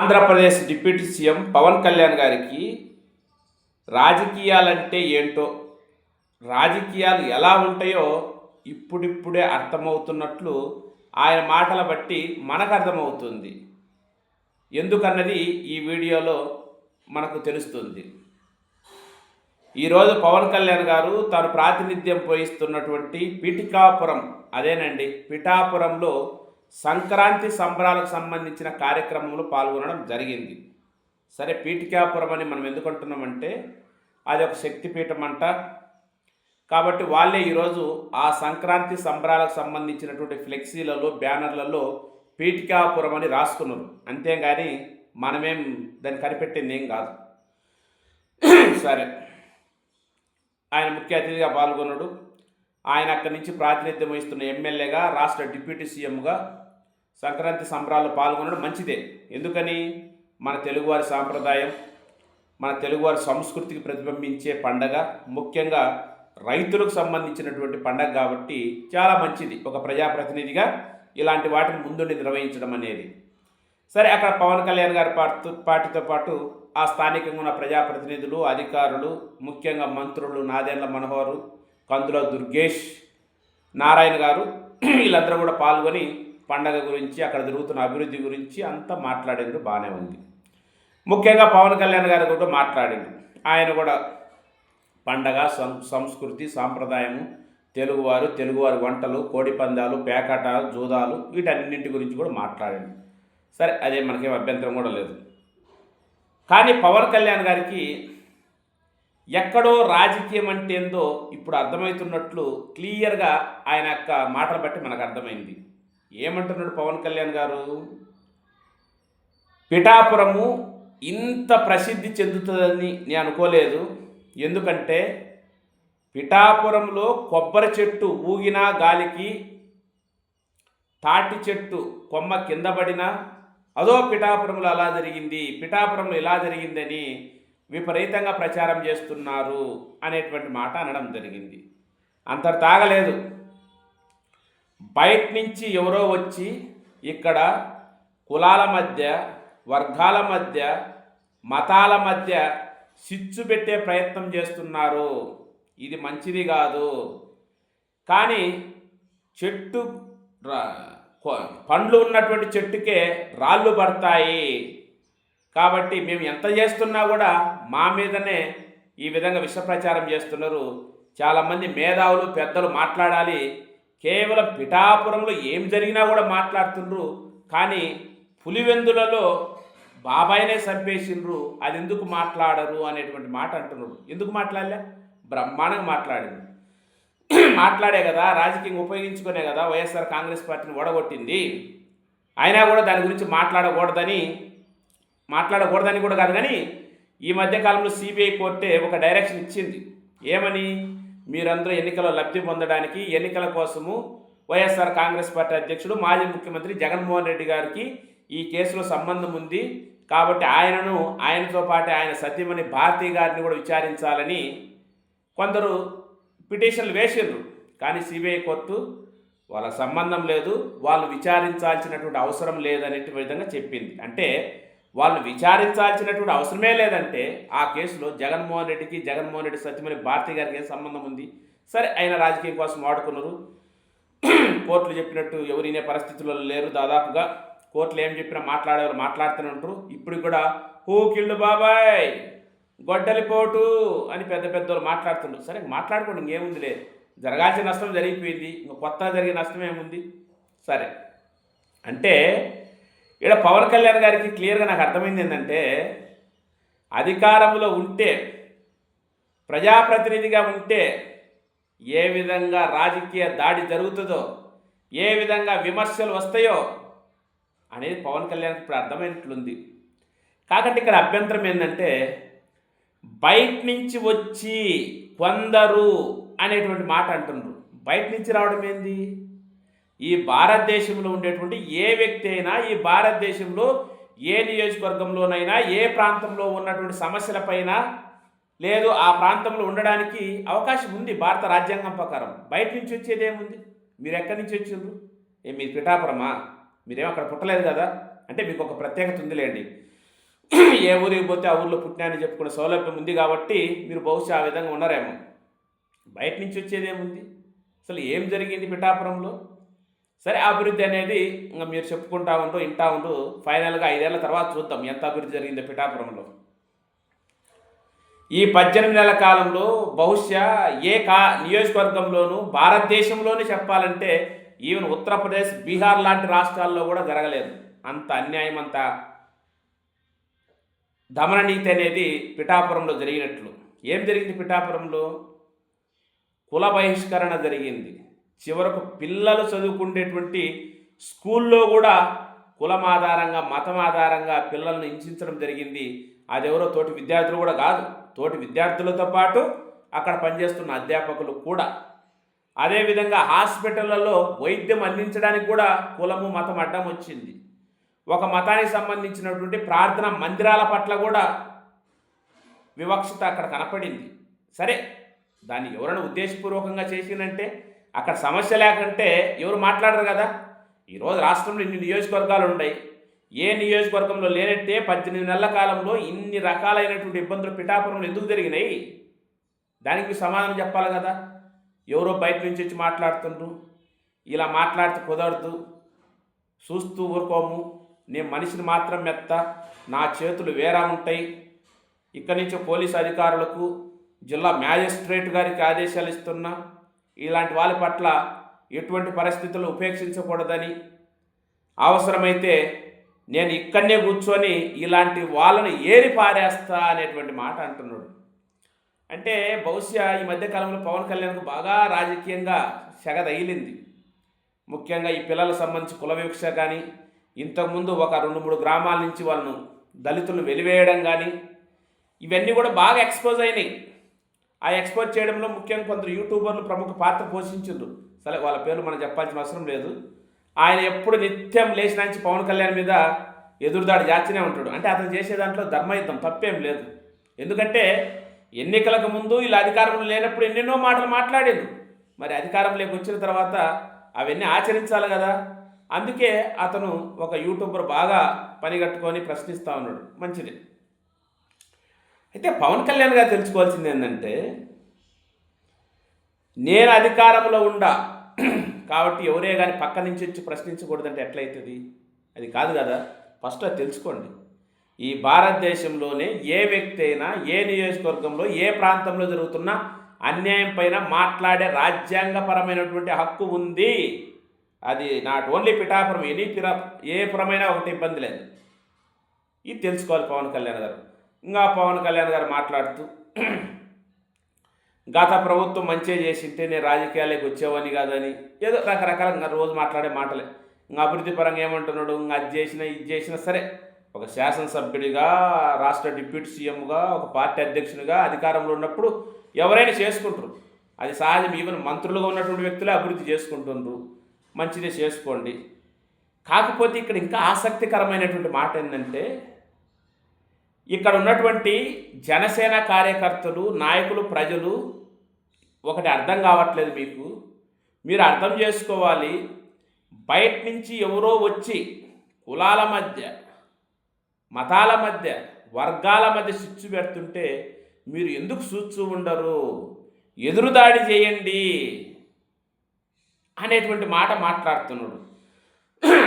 Andhra Pradesh deputy CM Pavan Kalyan గారికి రాజకీయాలంటే ఏంటో రాజకీయాలు ఎలా ఉంటాయో ఇప్పుడిప్పుడే అర్థమవుతున్నట్లు ఆయన మాటల బట్టి మనకు అర్థమవుతుంది. ఎందుకన్నది ఈ వీడియోలో మనకు తెలుస్తుంది. ఈరోజు పవన్ కళ్యాణ్ గారు తాను ప్రాతినిధ్యం వహిస్తున్నటువంటి పిఠికాపురం అదేనండి పిఠాపురంలో సంక్రాంతి సంబరాలకు సంబంధించిన కార్యక్రమంలో పాల్గొనడం జరిగింది. సరే పీఠికాపురం అని మనం ఎందుకు అంటున్నామంటే అది ఒక శక్తిపీఠం అంట. కాబట్టి వాళ్ళే ఈరోజు ఆ సంక్రాంతి సంబరాలకు సంబంధించినటువంటి ఫ్లెక్సీలలో బ్యానర్లలో పీఠికాపురం అని రాసుకున్నారు. అంతేగాని మనమేం దాన్ని కనిపెట్టింది ఏం కాదు. సరే ఆయన ముఖ్య అతిథిగా పాల్గొన్నాడు. ఆయన అక్కడి నుంచి ప్రాతినిధ్యం వహిస్తున్న ఎమ్మెల్యేగా రాష్ట్ర డిప్యూటీ సీఎంగా సంక్రాంతి సంబరాల్లో పాల్గొనడం మంచిదే. ఎందుకని? మన తెలుగువారి సాంప్రదాయం మన తెలుగువారి సంస్కృతికి ప్రతిబింబించే పండగ ముఖ్యంగా రైతులకు సంబంధించినటువంటి పండగ కాబట్టి చాలా మంచిది. ఒక ప్రజాప్రతినిధిగా ఇలాంటి వాటిని ముందుండి నిర్వహించడం అనేది. సరే అక్కడ పవన్ కళ్యాణ్ గారి పాటు పార్టీతో పాటు ఆ స్థానికంగా ఉన్న ప్రజాప్రతినిధులు అధికారులు ముఖ్యంగా మంత్రులు నాదెండ్ల మనోహరు కందుల దుర్గేష్ నారాయణ గారు వీళ్ళందరూ కూడా పాల్గొని పండగ గురించి అక్కడ జరుగుతున్న అభివృద్ధి గురించి అంతా మాట్లాడేందుకు బాగానే ఉంది. ముఖ్యంగా పవన్ కళ్యాణ్ గారు కూడా మాట్లాడింది ఆయన కూడా పండగ సం సంస్కృతి సాంప్రదాయము తెలుగువారు తెలుగువారి వంటలు కోడి పందాలు పేకాటాలు జూదాలు వీటన్నింటి గురించి కూడా మాట్లాడండి సరే అదే మనకేం అభ్యంతరం కూడా లేదు. కానీ పవన్ కళ్యాణ్ గారికి ఎక్కడో రాజకీయం అంటే ఏందో ఇప్పుడు అర్థమవుతున్నట్లు క్లియర్గా ఆయన యొక్క మాటలు బట్టి మనకు అర్థమైంది. ఏమంటున్నాడు పవన్ కళ్యాణ్ గారు? పిఠాపురము ఇంత ప్రసిద్ధి చెందుతుందని నేను అనుకోలేదు. ఎందుకంటే పిఠాపురంలో కొబ్బరి చెట్టు ఊగినా గాలికి తాటి చెట్టు కొమ్మ కింద పడినా అదో పిఠాపురంలో అలా జరిగింది పిఠాపురంలో ఇలా జరిగిందని విపరీతంగా ప్రచారం చేస్తున్నారు అనేటువంటి మాట అనడం జరిగింది. అంత తాగలేదు. బయట నుంచి ఎవరో వచ్చి ఇక్కడ కులాల మధ్య వర్గాల మధ్య మతాల మధ్య సిచ్చు పెట్టే ప్రయత్నం చేస్తున్నారు. ఇది మంచిది కాదు. కానీ చెట్టు రా- పండ్లు ఉన్నటువంటి చెట్టుకే రాళ్ళు పడతాయి. కాబట్టి మేము ఎంత చేస్తున్నా కూడా మా మీదనే ఈ విధంగా విష ప్రచారం చేస్తున్నారు. చాలామంది మేధావులు పెద్దలు మాట్లాడాలి. కేవలం పిఠాపురంలో ఏం జరిగినా కూడా మాట్లాడుతుండ్రు కానీ పులివెందులలో బాబాయినే చంపేసిండ్రు అది ఎందుకు మాట్లాడరు అనేటువంటి మాట అంటున్నాడు. ఎందుకు మాట్లాడలే? బ్రహ్మాండంగా మాట్లాడింది. మాట్లాడే కదా రాజకీయం ఉపయోగించుకునే కదా వైఎస్ఆర్ కాంగ్రెస్ పార్టీని ఓడగొట్టింది. అయినా కూడా దాని గురించి మాట్లాడకూడదని మాట్లాడకూడదని కూడా కాదు కానీ ఈ మధ్యకాలంలో సిబిఐ కోర్టే ఒక డైరెక్షన్ ఇచ్చింది. ఏమని? మీరందరూ ఎన్నికల లబ్ధి పొందడానికి ఎన్నికల కోసము వైఎస్ఆర్ కాంగ్రెస్ పార్టీ అధ్యక్షుడు మాజీ ముఖ్యమంత్రి జగన్మోహన్ రెడ్డి గారికి ఈ కేసులో సంబంధం ఉంది. కాబట్టి ఆయనను ఆయనతో పాటు ఆయన సత్యమణి భారతీ గారిని కూడా విచారించాలని కొందరు పిటిషన్లు వేసిండ్రు. కానీ సిబిఐ కోర్టు వాళ్ళ సంబంధం లేదు వాళ్ళు విచారించాల్సినటువంటి అవసరం లేదనే విధంగా చెప్పింది. అంటే వాళ్ళు విచారించాల్సినటువంటి అవసరమే లేదంటే ఆ కేసులో జగన్మోహన్ రెడ్డికి జగన్మోహన్ రెడ్డి సత్యమని భారతి గారికి ఏం సంబంధం ఉంది? సరే ఆయన రాజకీయం కోసం వాడుకున్నారు. కోర్టులు చెప్పినట్టు ఎవరినే పరిస్థితుల్లో లేరు. దాదాపుగా కోర్టులు ఏం చెప్పినా మాట్లాడేవారు మాట్లాడుతూనే ఉంటారు. ఇప్పుడు కూడా హూ కిల్డ్ బాబాయ్ గొడ్డలిపోటు అని పెద్ద పెద్దలు మాట్లాడుతుండ్రు. సరే మాట్లాడుకోండి ఇంకేముందిలే. జరగాల్సిన నష్టం జరిగిపోయింది. ఇంకా కొత్త జరిగే నష్టం ఏముంది? సరే. అంటే ఇక్కడ పవన్ కళ్యాణ్ గారికి క్లియర్గా నాకు అర్థమైంది ఏంటంటే అధికారంలో ఉంటే ప్రజాప్రతినిధిగా ఉంటే ఏ విధంగా రాజకీయ దాడి జరుగుతుందో ఏ విధంగా విమర్శలు వస్తాయో అనేది పవన్ కళ్యాణ్ ఇప్పుడు అర్థమైనట్లుంది. కాకంటే ఇక్కడ అభ్యంతరం ఏంటంటే బయట నుంచి వచ్చి కొందరు అనేటువంటి మాట అంటున్నారు బయట నుంచి రావడం ఏంది? ఈ భారతదేశంలో ఉండేటువంటి ఏ వ్యక్తి అయినా ఈ భారతదేశంలో ఏ నియోజకవర్గంలోనైనా ఏ ప్రాంతంలో ఉన్నటువంటి సమస్యలపైన లేదు ఆ ప్రాంతంలో ఉండడానికి అవకాశం ఉంది భారత రాజ్యాంగం ప్రకారం. బయట నుంచి వచ్చేదేముంది? మీరు ఎక్కడి నుంచి వచ్చిండ్రు ఏ మీరు పిఠాపురమా? మీరేం అక్కడ పుట్టలేదు కదా? అంటే మీకు ఒక ప్రత్యేకత ఉందిలేండి. ఏ ఊరికి పోతే ఆ ఊర్లో పుట్టినాన్ని చెప్పుకునే సౌలభ్యం ఉంది కాబట్టి మీరు బహుశా ఆ విధంగా ఉన్నారేమో. బయట నుంచి వచ్చేదేముంది? అసలు ఏం జరిగింది పిఠాపురంలో? సరే అభివృద్ధి అనేది ఇంకా మీరు చెప్పుకుంటా ఉంటూ ఇంటా ఉండు ఫైనల్గా ఐదేళ్ళ తర్వాత చూద్దాం ఎంత అభివృద్ధి జరిగిందో పిఠాపురంలో. ఈ పద్దెనిమిది నెలల కాలంలో బహుశా ఏ కా నియోజకవర్గంలోనూ భారతదేశంలోనే చెప్పాలంటే ఈవెన్ ఉత్తరప్రదేశ్ బీహార్ లాంటి రాష్ట్రాల్లో కూడా జరగలేదు. అంత అన్యాయం అంత దమననీతి అనేది పిఠాపురంలో జరిగినట్లు. ఏం జరిగింది పిఠాపురంలో? కుల బహిష్కరణ జరిగింది. చివరకు పిల్లలు చదువుకునేటువంటి స్కూల్లో కూడా కులం ఆధారంగా మతం ఆధారంగా పిల్లల్ని హింసించడం జరిగింది. అదెవరో తోటి విద్యార్థులు కూడా కాదు. తోటి విద్యార్థులతో పాటు అక్కడ పనిచేస్తున్న అధ్యాపకులు కూడా. అదేవిధంగా హాస్పిటళ్ళలో వైద్యం అందించడానికి కూడా కులము మతం అడ్డం వచ్చింది. ఒక మతానికి సంబంధించినటువంటి ప్రార్థన మందిరాల పట్ల కూడా వివక్షత అక్కడ కనపడింది. సరే దాన్ని ఎవరైనా ఉద్దేశపూర్వకంగా చేసిందంటే అక్కడ సమస్య లేకంటే ఎవరు మాట్లాడరు కదా. ఈరోజు రాష్ట్రంలో ఇన్ని నియోజకవర్గాలు ఉన్నాయి. ఏ నియోజకవర్గంలో లేనట్టే పద్దెనిమిది నెలల కాలంలో ఇన్ని రకాలైనటువంటి ఇబ్బందులు పిఠాపురంలో ఎందుకు జరిగినాయి? దానికి మీరు సమాధానం చెప్పాలి కదా. ఎవరో బయట నుంచి వచ్చి మాట్లాడుతుండ్రు. ఇలా మాట్లాడితే కుదరదు. చూస్తూ ఊరుకోము. నేను మనిషిని మాత్రం మెత్త. నా చేతులు వేరా ఉంటాయి. ఇక్కడి నుంచి పోలీస్ అధికారులకు జిల్లా మ్యాజిస్ట్రేట్ గారికి ఆదేశాలు ఇస్తున్నా. ఇలాంటి వాళ్ళ పట్ల ఎటువంటి పరిస్థితులు ఉపేక్షించకూడదని అవసరమైతే నేను ఇక్కడనే కూర్చొని ఇలాంటి వాళ్ళని ఏరి పారేస్తా అనేటువంటి మాట అంటున్నాడు. అంటే బహుశా ఈ మధ్యకాలంలో పవన్ కళ్యాణ్కు బాగా రాజకీయంగా సెగ తగిలింది ముఖ్యంగా ఈ పిల్లలకు సంబంధించి కుల వివక్ష కానీ ఇంతకుముందు ఒక రెండు మూడు గ్రామాల నుంచి వాళ్ళను దళితులను వెలివేయడం కానీ ఇవన్నీ కూడా బాగా ఎక్స్పోజ్ అయినాయి. ఆ ఎక్స్పోజ్ చేయడంలో ముఖ్యంగా కొందరు యూట్యూబర్లు ప్రముఖ పాత్ర పోషించారు సరే వాళ్ళ పేర్లు మనం చెప్పాల్సిన అవసరం లేదు. ఆయన ఎప్పుడు నిత్యం లేచిన నుంచి పవన్ కళ్యాణ్ మీద ఎదురుదాడి చేస్తూనే ఉంటాడు. అంటే అతను చేసే దాంట్లో ధర్మయుద్ధం తప్పేం లేదు. ఎందుకంటే ఎన్నికలకు ముందు ఇలా అధికారంలో లేనప్పుడు ఎన్నెన్నో మాటలు మాట్లాడేది మరి అధికారంలోకి వచ్చిన తర్వాత అవన్నీ ఆచరించాలి కదా. అందుకే అతను ఒక యూట్యూబర్ బాగా పనిగట్టుకొని ప్రశ్నిస్తూ ఉన్నాడు. మంచిది. అయితే పవన్ కళ్యాణ్ గారు తెలుసుకోవాల్సింది ఏంటంటే నేను అధికారంలో ఉండా కాబట్టి ఎవరే కానీ పక్క నుంచి వచ్చి ప్రశ్నించకూడదంటే ఎట్లయితుంది? అది కాదు కదా. ఫస్ట్ అది తెలుసుకోండి. ఈ భారతదేశంలోనే ఏ వ్యక్తి అయినా ఏ నియోజకవర్గంలో ఏ ప్రాంతంలో జరుగుతున్న అన్యాయం పైన మాట్లాడే రాజ్యాంగపరమైనటువంటి హక్కు ఉంది. అది నాట్ ఓన్లీ పిఠాపురం ఎనీ పిరా ఏ పురమైనా ఒకటి ఇబ్బంది లేదు. ఇది తెలుసుకోవాలి పవన్ కళ్యాణ్ గారు. ఇంకా పవన్ కళ్యాణ్ గారు మాట్లాడుతూ గత ప్రభుత్వం మంచిగా చేసింటే నేను రాజకీయాలకు వచ్చేవాని కాదని. ఏదో రకరకాల ఇంకా రోజు మాట్లాడే మాటలే. ఇంకా అభివృద్ధి పరంగా ఏమంటున్నాడు? ఇంకా అది చేసినా ఇది చేసినా సరే ఒక శాసనసభ్యుడిగా రాష్ట్ర డిప్యూటీ సీఎంగా ఒక పార్టీ అధ్యక్షునిగా అధికారంలో ఉన్నప్పుడు ఎవరైనా చేసుకుంటారు. అది సహజం. ఈవెన్ మంత్రులుగా ఉన్నటువంటి వ్యక్తులే అభివృద్ధి చేసుకుంటుండ్రు. మంచిదే చేసుకోండి. కాకపోతే ఇక్కడ ఇంకా ఆసక్తికరమైనటువంటి మాట ఏంటంటే ఇక్కడ ఉన్నటువంటి జనసేన కార్యకర్తలు నాయకులు ప్రజలు ఒకటి అర్థం కావట్లేదు మీకు. మీరు అర్థం చేసుకోవాలి. బయట నుంచి ఎవరో వచ్చి కులాల మధ్య మతాల మధ్య వర్గాల మధ్య చిచ్చు పెడుతుంటే మీరు ఎందుకు చూస్తూ ఉండరు? ఎదురుదాడి చేయండి అనేటువంటి మాట మాట్లాడుతున్నాడు.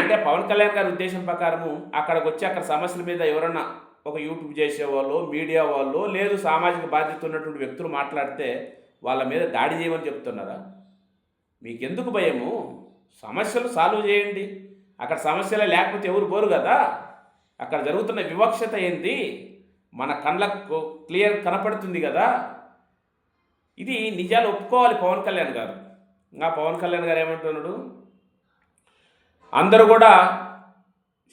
అంటే పవన్ కళ్యాణ్ గారి ఉద్దేశం ప్రకారము అక్కడికి వచ్చి అక్కడ సమస్యల మీద ఎవరన్నా ఒక యూట్యూబ్ చేసేవాళ్ళు మీడియా వాళ్ళు లేదు సామాజిక బాధ్యత ఉన్నటువంటి వ్యక్తులు మాట్లాడితే వాళ్ళ మీద దాడి చేయమని చెప్తున్నారా? మీకెందుకు భయము? సమస్యలు సాల్వ్ చేయండి. అక్కడ సమస్యలే లేకపోతే ఎవరు పోరు కదా? అక్కడ జరుగుతున్న వివక్షత ఏంటి మన కళ్ళకు క్లియర్ కనపడుతుంది కదా? ఇది నిజాలు ఒప్పుకోవాలి పవన్ కళ్యాణ్ గారు. ఇంకా పవన్ కళ్యాణ్ గారు ఏమంటున్నాడు? అందరూ కూడా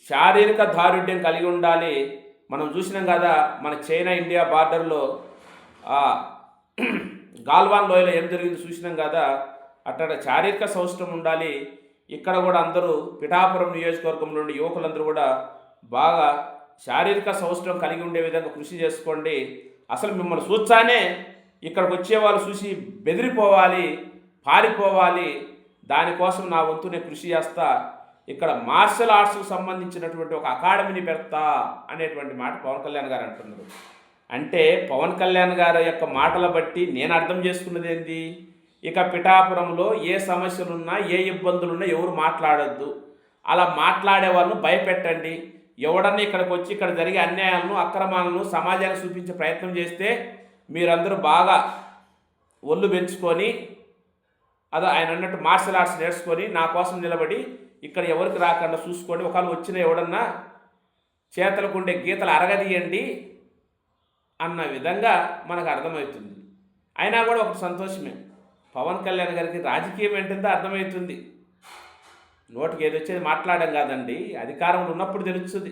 శారీరక దారుఢ్యం కలిగి ఉండాలి. మనం చూసినాం కదా మన చైనా ఇండియా బార్డర్లో గాల్వాన్ లోయలో ఏం జరిగింది చూసినాం కదా అట్ట శారీరక సౌష్ఠం ఉండాలి. ఇక్కడ కూడా అందరూ పిఠాపురం నియోజకవర్గంలో ఉండే యువకులందరూ కూడా బాగా శారీరక సౌష్ఠవం కలిగి ఉండే విధంగా కృషి చేసుకోండి. అసలు మిమ్మల్ని చూచానే ఇక్కడికి వచ్చే వాళ్ళు చూసి బెదిరిపోవాలి పారిపోవాలి. దానికోసం నా వంతు నేను కృషి చేస్తా. ఇక్కడ మార్షల్ ఆర్ట్స్కు సంబంధించినటువంటి ఒక అకాడమీని పెడతా అనేటువంటి మాట పవన్ కళ్యాణ్ గారు అంటున్నారు. అంటే పవన్ కళ్యాణ్ గారి యొక్క మాటల బట్టి నేను అర్థం చేసుకున్నది ఏంటి ఇక పిఠాపురంలో ఏ సమస్యలున్నా ఏ ఇబ్బందులున్నా ఎవరు మాట్లాడద్దు. అలా మాట్లాడే వాళ్ళను భయపెట్టండి. ఎవడన్నా ఇక్కడికి వచ్చి ఇక్కడ జరిగే అన్యాయాలను అక్రమాలను సమాజానికి చూపించే ప్రయత్నం చేస్తే మీరందరూ బాగా ఒళ్ళు పెంచుకొని అదో ఆయన అన్నట్టు మార్షల్ ఆర్ట్స్ నేర్చుకొని నా కోసం నిలబడి ఇక్కడ ఎవరికి రాకుండా చూసుకోండి. ఒకవేళ వచ్చిన ఎవడన్నా చేతలకు ఉండే గీతలు అరగదీయండి అన్న విధంగా మనకు అర్థమవుతుంది. అయినా కూడా ఒక సంతోషమే. పవన్ కళ్యాణ్ గారికి రాజకీయం ఏంటంటే అర్థమవుతుంది. నోటికి ఏది వచ్చేది మాట్లాడడం కాదండి. అధికారంలో ఉన్నప్పుడు తెలుస్తుంది.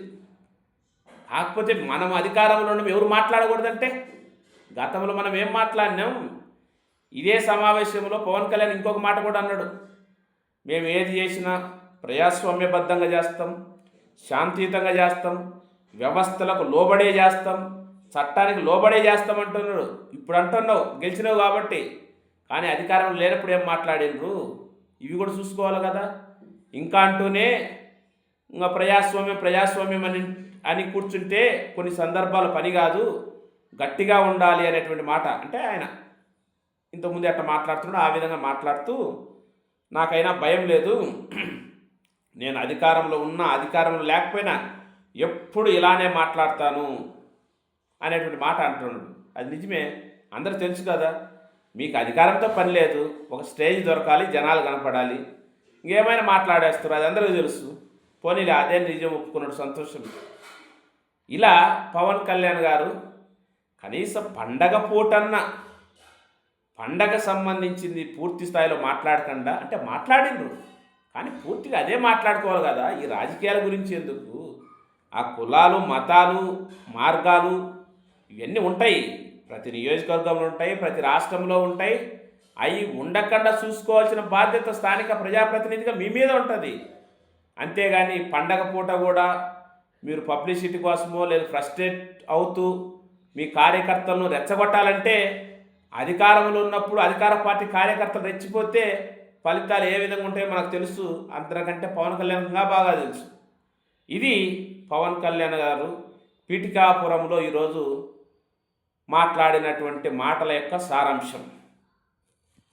కాకపోతే మనం అధికారంలో ఉన్నాం ఎవరు మాట్లాడకూడదంటే? గతంలో మనం ఏం మాట్లాడినాం? ఇదే సమావేశంలో పవన్ కళ్యాణ్ ఇంకొక మాట కూడా అన్నాడు. మేము ఏది చేసినా ప్రజాస్వామ్యబద్ధంగా చేస్తాం శాంతియుతంగా చేస్తాం వ్యవస్థలకు లోబడే చేస్తాం చట్టానికి లోబడే చేస్తాం అంటున్నాడు. ఇప్పుడు అంటున్నావు గెలిచినావు కాబట్టి. కానీ అధికారం లేనప్పుడు ఏం మాట్లాడినరు? ఇవి కూడా చూసుకోవాలి కదా. ఇంకా అంటూనే ఇంకా ప్రజాస్వామ్యం ప్రజాస్వామ్యం అని అని కూర్చుంటే కొన్ని సందర్భాలు పని కాదు. గట్టిగా ఉండాలి అనేటువంటి మాట. అంటే ఆయన ఇంతకుముందు అట్లా మాట్లాడుతున్నాడు ఆ విధంగా మాట్లాడుతూ నాకైనా భయం లేదు. నేను అధికారంలో ఉన్నా అధికారంలో లేకపోయినా ఎప్పుడు ఇలానే మాట్లాడతాను అనేటువంటి మాట అంటున్నాడు. అది నిజమే. అందరూ తెలుసు కదా మీకు అధికారంతో పని లేదు. ఒక స్టేజ్ దొరకాలి జనాలు కనపడాలి. ఇంకేమైనా మాట్లాడేస్తారు అది అందరికీ తెలుసు. పోనీలే అదే నిజం ఒప్పుకున్నాడు సంతోషం. ఇలా పవన్ కళ్యాణ్ గారు కనీసం పండగ పూటన్నా పండగ సంబంధించింది పూర్తి స్థాయిలో మాట్లాడకుండా అంటే మాట్లాడిండ్రు కానీ పూర్తిగా అదే మాట్లాడుకోవాలి కదా ఈ రాజకీయాల గురించి ఎందుకు? ఆ కులాలు మతాలు మార్గాలు ఇవన్నీ ఉంటాయి. ప్రతి నియోజకవర్గంలో ఉంటాయి ప్రతి రాష్ట్రంలో ఉంటాయి. అవి ఉండకుండా చూసుకోవాల్సిన బాధ్యత స్థానిక ప్రజాప్రతినిధిగా మీ మీద ఉంటుంది. అంతేగాని పండగ పూట కూడా మీరు పబ్లిసిటీ కోసమో లేదా ఫ్రస్ట్రేట్ అవుతూ మీ కార్యకర్తలను రెచ్చగొట్టాలంటే అధికారంలో ఉన్నప్పుడు అధికార పార్టీ కార్యకర్తలు రెచ్చిపోతే ఫలితాలు ఏ విధంగా ఉంటాయో మనకు తెలుసు. అంతకంటే పవన్ కళ్యాణ్గా బాగా తెలుసు. ఇది పవన్ కళ్యాణ్ గారు పీఠికాపురంలో ఈరోజు మాట్లాడినటువంటి మాటల యొక్క సారాంశం.